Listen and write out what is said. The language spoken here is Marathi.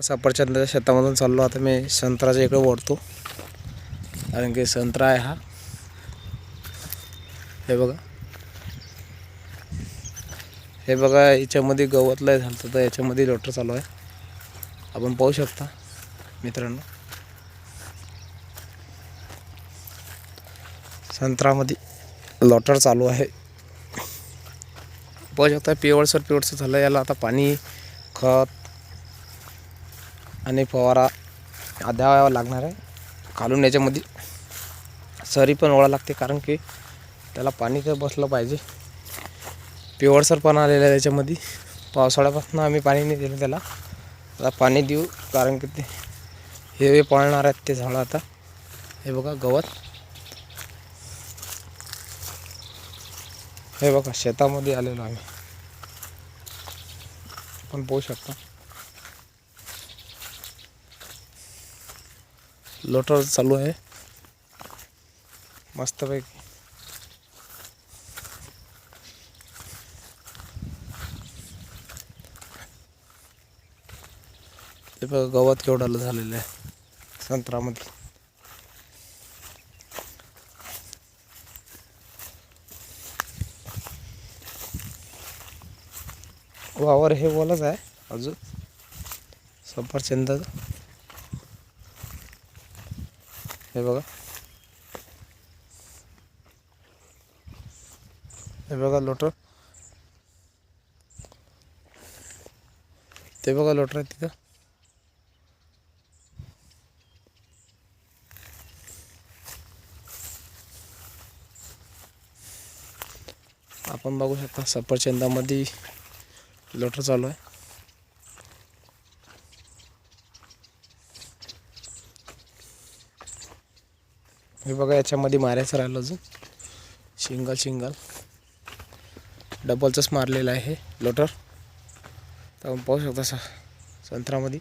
सफरचंदाच्या शेतामधून चाललो आता मी संत्राच्या इकडे ओढतो कारण की संत्रा आहे हा. हे बघा. हे बघा याच्यामध्ये गवत लय झालं तर याच्यामध्ये लोटर चालू आहे. आपण पाहू शकता मित्रांनो. संत्रामध्ये लॉटर चालू आहे. पाहू शकता पिवळसर पिवळसर झालं याला आता पाणी खत आणि फवारा द्यावा लागणार आहे. खालून याच्यामध्ये सरी पण ओळा लागते कारण की त्याला पाणी तर बसलं पाहिजे. पिवळसर पण आलेलं आहे त्याच्यामध्ये पावसाळ्यापासून आम्ही पाणी नाही दिलं त्याला. आता पाणी देऊ कारण की ते हे पळणार आहेत ते झाडं आता. हे बघा गवत. हे बघा शेतामध्ये आलेलो आम्ही. पण पाहू शकता. लोटर चालू आहे. मस्तपैकी. ते बघा गवत केवढं झालेलं आहे संत्रामध्ये वावर हे बोलच आहे अजून. सफरचंदाचं हे बघा. हे बघा लोटर. ते बघा लोटर आहे तिथं. आपण बघू शकता सफरचंदामध्ये लोटर चालू आहे. हे बघा याच्यामध्ये मारायचं राहिलं अजून. शिंगल शिंगल. डबलचंच मारलेलं आहे हे लोटर. तर आपण पाहू शकता स संत्रामध्ये